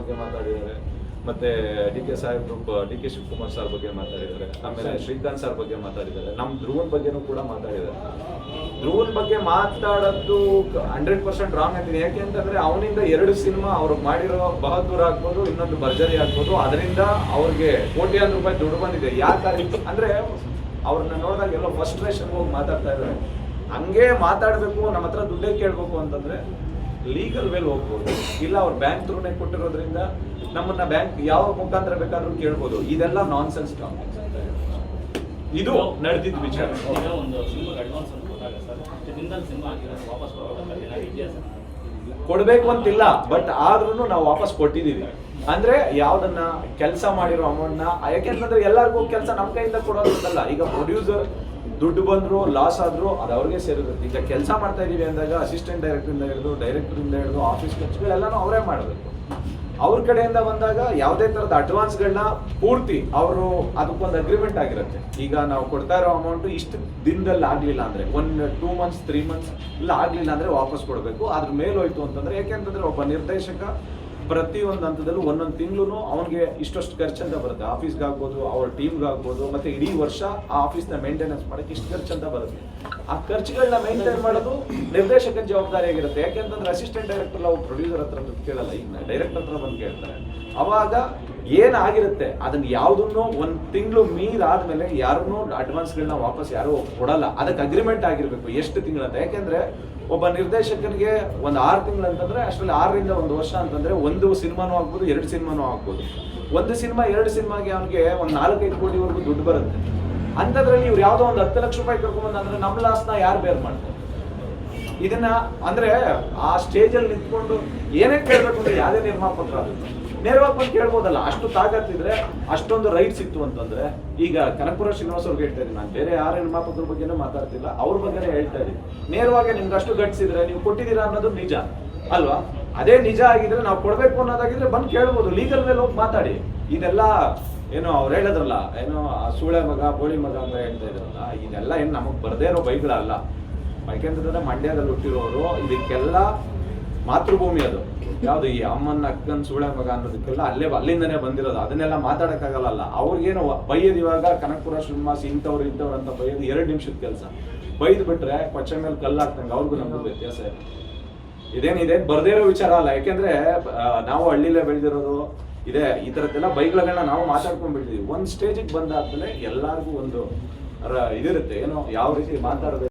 ಬಗ್ಗೆ ಮಾತಾಡಿದ್ದಾರೆ. ಮತ್ತೆ D K Saheb D K Shivakumar sir ಬಗ್ಗೆ ಮಾತಾಡಿದ್ದಾರೆ. ಆಮೇಲೆ ಶ್ರೀಕಾಂತ್ ಸರ್ ಬಗ್ಗೆ ಮಾತಾಡಿದ್ದಾರೆ. ನಮ್ಮ ಧ್ರುವನ್ ಬಗ್ಗೆನೂ ಕೂಡ ಮಾತಾಡಿದ್ದಾರೆ. ಧ್ರುವನ್ ಬಗ್ಗೆ ಮಾತಾಡೋದು ಹಂಡ್ರೆಡ್ ಪರ್ಸೆಂಟ್ ರಾಂಗ್ ಅಂತೀನಿ. ಯಾಕೆ ಅಂತಂದ್ರೆ ಅವನಿಂದ ಎರಡು ಸಿನಿಮಾ ಅವ್ರಿಗೆ ಮಾಡಿರೋ ಬಹದ್ದೂರ್ ಆಗ್ಬೋದು ಇನ್ನೊಂದು ಭರ್ಜರಿ ಆಗ್ಬೋದು. ಅದರಿಂದ ಅವ್ರಿಗೆ ಕೋಟ್ಯಾಂತರ ರೂಪಾಯಿ ದುಡ್ಡು ಬಂದಿದೆ. ಯಾಕೆ ಅಂದ್ರೆ ಅವ್ರನ್ನ ನೋಡಿದಾಗ ಎಲ್ಲೋ ಫಸ್ಟ್ರೇಷನ್ ಹೋಗಿ ಮಾತಾಡ್ತಾ ಇದ್ದಾರೆ. ಹಂಗೆ ಮಾತಾಡಬೇಕು ನಮ್ಮ ಹತ್ರ ದುಡ್ಡೇ ಕೇಳಬೇಕು ಅಂತಂದ್ರೆ ಲೀಗಲ್ ವೇಲ್ ಹೋಗ್ಬೋದು. ಇಲ್ಲ ಅವ್ರು ಬ್ಯಾಂಕ್ ತ್ರೂನೇ ಕೊಟ್ಟಿರೋದ್ರಿಂದ ನಮ್ಮನ್ನ ಬ್ಯಾಂಕ್ ಯಾವ ಮುಖಾಂತರ ಬೇಕಾದ್ರೂ ಕೇಳ್ಬೋದು. ಇದೆಲ್ಲ ನಾನ್ ಸೆನ್ಸ್ ಇದು ನಡೆದಿದ್ದ ವಿಚಾರ. ಒಂದು ಅಡ್ವಾನ್ಸ್ ಅಂತ ಕೊಡ್ಬೇಕು ಅಂತಿಲ್ಲ ಬಟ್ ಆದ್ರೂ ನಾವು ವಾಪಸ್ ಕೊಟ್ಟಿದ್ದೀವಿ. ಅಂದ್ರೆ ಯಾವ್ದನ್ನ ಕೆಲಸ ಮಾಡಿರೋ ಅಮೌಂಟ್ನ ಯಾಕೆಂತಂದ್ರೆ ಎಲ್ಲರಿಗೂ ಕೆಲಸ ನಮ್ಮ ಕೈಯಿಂದ ಕೊಡೋದಲ್ಲ ಈಗ ಪ್ರೊಡ್ಯೂಸರ್ ದುಡ್ಡು ಬಂದ್ರು ಲಾಸ್ ಆದ್ರೂ ಅದು ಅವ್ರಿಗೆ ಸೇರಿರುತ್ತೆ. ಈಗ ಕೆಲಸ ಮಾಡ್ತಾ ಇದೀವಿ ಅಂದಾಗ ಅಸಿಸ್ಟೆಂಟ್ ಡೈರೆಕ್ಟರ್ ಇಂದ ಹಿಡಿದು ಡೈರೆಕ್ಟರ್ ಇಂದ ಹಿಡಿದು ಆಫೀಸ್ ಖರ್ಚುಗಳೆಲ್ಲನೂ ಅವರೇ ಮಾಡಬೇಕು. ಅವ್ರ ಕಡೆಯಿಂದ ಬಂದಾಗ ಯಾವುದೇ ತರದ ಅಡ್ವಾನ್ಸ್ಗಳನ್ನ ಪೂರ್ತಿ ಅವರು ಅದಕ್ಕೊಂದು ಅಗ್ರಿಮೆಂಟ್ ಆಗಿರುತ್ತೆ. ಈಗ ನಾವು ಕೊಡ್ತಾ ಇರೋ ಅಮೌಂಟ್ ಇಷ್ಟು ದಿನದಲ್ಲಿ ಆಗ್ಲಿಲ್ಲ ಅಂದ್ರೆ one two months three months ಇಲ್ಲ, ಆಗ್ಲಿಲ್ಲ ಅಂದ್ರೆ ವಾಪಸ್ ಕೊಡಬೇಕು. ಅದ್ರ ಮೇಲೆ ಹೋಯ್ತು ಅಂತಂದ್ರೆ ಯಾಕೆಂತಂದ್ರೆ ಒಬ್ಬ ನಿರ್ದೇಶಕ ಪ್ರತಿ ಒಂದು ಹಂತದಲ್ಲೂ ಒಂದೊಂದು ತಿಂಗಳು ಅವನಿಗೆ ಇಷ್ಟಷ್ಟು ಖರ್ಚು ಅಂತ ಬರುತ್ತೆ. ಆಫೀಸ್ಗೆ ಆಗ್ಬೋದು ಅವ್ರ ಟೀಮ್ಗೆ ಆಗ್ಬೋದು ಮತ್ತೆ ಇಡೀ ವರ್ಷ ಆ ಆಫೀಸ್ನ ಮೇಂಟೆನೆನ್ಸ್ ಮಾಡಕ್ಕೆ ಇಷ್ಟು ಖರ್ಚು ಅಂತ ಬರುತ್ತೆ. ಆ ಖರ್ಚುಗಳನ್ನ ಮೇಂಟೈನ್ ಮಾಡೋದು ನಿರ್ದೇಶಕನ ಜವಾಬ್ದಾರಿ ಆಗಿರುತ್ತೆ. ಯಾಕೆಂತಂದ್ರೆ ಅಸಿಸ್ಟೆಂಟ್ ಡೈರೆಕ್ಟರ್ ಅವ್ರು ಪ್ರೊಡ್ಯೂಸರ್ ಹತ್ರ ಕೇಳಲ್ಲ, ಈಗ ಡೈರೆಕ್ಟರ್ ಹತ್ರ ಬಂದು ಕೇಳ್ತಾರೆ. ಅವಾಗ ಏನಾಗಿರುತ್ತೆ? ಅದನ್ನ ಯಾವುದನ್ನು ಒಂದು ತಿಂಗಳು ಮೀರಾದ್ಮೇಲೆ ಯಾರನ್ನೂ ಅಡ್ವಾನ್ಸ್ಗಳನ್ನ ವಾಪಸ್ ಯಾರು ಕೊಡಲ್ಲ. ಅದಕ್ಕೆ ಅಗ್ರಿಮೆಂಟ್ ಆಗಿರಬೇಕು ಎಷ್ಟು ತಿಂಗಳಂತ ಯಾಕೆಂದ್ರೆ ಒಬ್ಬ ನಿರ್ದೇಶಕನಿಗೆ ಒಂದು ಆರು ತಿಂಗಳು ಅಂತಂದ್ರೆ ಅಷ್ಟರಲ್ಲಿ ಆರರಿಂದ ಒಂದು ವರ್ಷ ಅಂತಂದ್ರೆ ಒಂದು ಸಿನಿಮಾನೂ ಆಗ್ಬೋದು, ಎರಡು ಸಿನಿಮಾನೂ ಆಗ್ಬೋದು. ಒಂದು ಸಿನಿಮಾ, ಎರಡು ಸಿನಿಮಾಗೆ ಅವನಿಗೆ ಒಂದು ನಾಲ್ಕೈದು ಕೋಟಿವರೆಗೂ ದುಡ್ಡು ಬರುತ್ತೆ. ಅಂಥದ್ರಲ್ಲಿ ಇವ್ರು ಯಾವುದೋ ಒಂದು ಹತ್ತು ಲಕ್ಷ ರೂಪಾಯಿ ಕರ್ಕೊಂಬಂದು ಅಂದ್ರೆ ನಮ್ಮ ಲಾಸ್ನ ಯಾರು ಬೇರ್ ಮಾಡ್ತಾರೆ? ಇದನ್ನ ಅಂದ್ರೆ ಆ ಸ್ಟೇಜ್ ಅಲ್ಲಿ ನಿಂತ್ಕೊಂಡು ಏನೇ ಕೇಳಬೇಕು ಅಂದ್ರೆ ಯಾವುದೇ ನಿರ್ಮಾಪಕರು ನೇರವಾಗಿ ಬಂದು ಕೇಳ್ಬೋದಲ್ಲ. ಅಷ್ಟು ತಾಕತ್ತಿದ್ರೆ ಅಷ್ಟೊಂದು ರೈಟ್ಸ್ ಇತ್ತು ಅಂತಂದ್ರೆ, ಈಗ ಕನಕಪುರ ಶ್ರೀನಿವಾಸ್ ಅವ್ರಿಗೆ ಹೇಳ್ತಾ ಇದ್ದೀನಿ ನಾನು ಬೇರೆ ಯಾರ ನಿರ್ಮಾಪಕರ ಬಗ್ಗೆನೂ ಮಾತಾಡ್ತಿಲ್ಲ, ಅವ್ರ ಬಗ್ಗೆನೇ ಹೇಳ್ತಾ ಇದ್ದೀನಿ. ನೇರವಾಗಿ ನಿಮ್ಗೆ ಅಷ್ಟು ಗಟ್ಸಿದ್ರೆ ನೀವು ಕೊಟ್ಟಿದ್ದೀರಾ ಅನ್ನೋದು ನಿಜ. ಅಲ್ವಾ? ಅದೇ ನಿಜ ಆಗಿದ್ರೆ ನಾವು ಕೊಡಬೇಕು ಅನ್ನೋದಾಗಿದ್ರೆ ಬಂದು ಕೇಳ್ಬೋದು. ಲೀಗಲ್ ಮೇಲೆ ಹೋಗಿ ಮಾತಾಡಿ. ಇದೆಲ್ಲ ಏನೋ ಅವ್ರು ಹೇಳಿದ್ರಲ್ಲ, ಏನೋ ಸೂಳೆ ಮಗ, ಬೋಳಿ ಮಗ ಅಂತ ಹೇಳ್ತಾ ಇದ್ರಲ್ಲ, ಇದೆಲ್ಲ ಏನು ನಮಗೆ ಬರದೇ ಇರೋ ಬೈಗಳಲ್ಲ. ಯಾಕೆಂತಂದ್ರೆ ಮಂಡ್ಯದಲ್ಲಿ ಹುಟ್ಟಿರೋರು, ಇದಕ್ಕೆಲ್ಲ ಮಾತೃಭೂಮಿ ಅದು. ಯಾವ್ದು ಈ ಅಮ್ಮನ ಅಕ್ಕನ ಸೂಳೆ ಮಗ ಅನ್ನೋದಕ್ಕೆಲ್ಲ ಅಲ್ಲೇ ಅಲ್ಲಿಂದನೇ ಬಂದಿರೋದು. ಅದನ್ನೆಲ್ಲ ಮಾತಾಡಕ್ಕಾಗಲ್ಲ. ಅವ್ರಿಗೇನು ಬೈಯೋದು ಇವಾಗ ಕನಕಪುರ ಶ್ರೀನಿವಾಸ್ ಇಂಥವ್ರು ಇಂಥವ್ರು ಅಂತ ಬೈಯೋದು ಎರಡು ನಿಮಿಷದ ಕೆಲಸ. ಬೈದು ಬಿಟ್ರೆ ಕೊಚ್ಚ ಮೇಲೆ ಕಲ್ಲಾಕ್ತಂಗೆ ಅವ್ರಿಗೂ ನಮಗೂ ವ್ಯತ್ಯಾಸ ಇದೆ? ಇದೇನಿದೆ ಬರ್ದೇ ಇರೋ ವಿಚಾರ ಅಲ್ಲ. ಯಾಕೆಂದ್ರೆ ನಾವು ಹಳ್ಳಿಲೇ ಬೆಳೆದಿರೋದು, ಇದೆ, ಈ ಥರದ್ದೆಲ್ಲ ಬೈಕ್ಗಳನ್ನ ನಾವು ಮಾತಾಡ್ಕೊಂಡ್ ಒಂದು ಸ್ಟೇಜಿಗೆ ಬಂದಾದ್ಮೇಲೆ ಎಲ್ಲಾರ್ಗೂ ಒಂದು ಇದಿರುತ್ತೆ. ಏನೋ ಯಾವ ರೀತಿ ಮಾತಾಡಬೇಕು